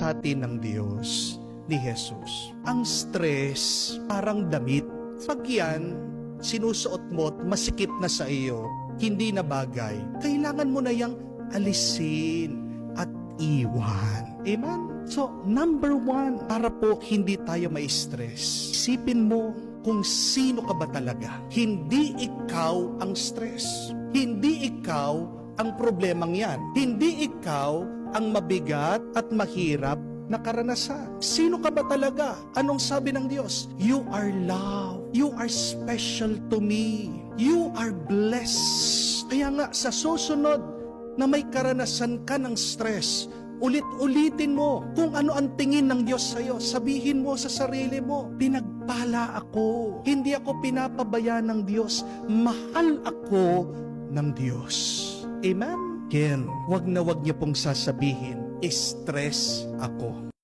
sa atin ng Diyos ni Jesus. Ang stress parang damit. Pag yan, sinusuot mo at masikip na sa iyo, hindi na bagay, kailangan mo na yang alisin at iwan. Amen? So, number one, para po hindi tayo ma-stress, isipin mo kung sino ka ba talaga. Hindi ikaw ang stress. Hindi ikaw ang problemang yan. Hindi ikaw ang mabigat at mahirap na karanasan. Sino ka ba talaga? Anong sabi ng Diyos? You are loved. You are special to me. You are blessed. Kaya nga, sa susunod na may karanasan ka ng stress, ulit-ulitin mo kung ano ang tingin ng Diyos sa'yo. Sabihin mo sa sarili mo, pinagpala ako. Hindi ako pinapabaya ng Diyos. Mahal ako ng Diyos. Amen? Ken, wag na wag niyo pong sasabihin, stress ako.